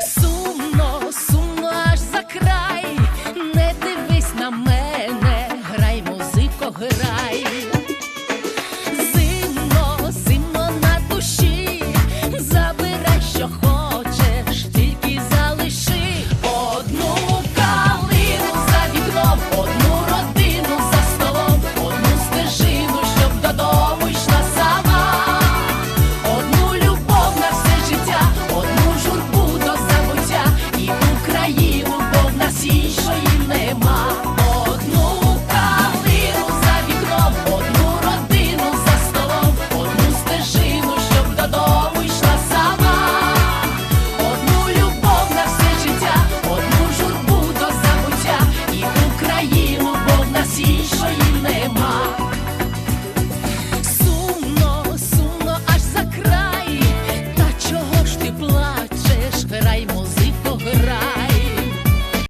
сумно, сумно аж за край, не дивись на мене, грай, музико, грай. Roma.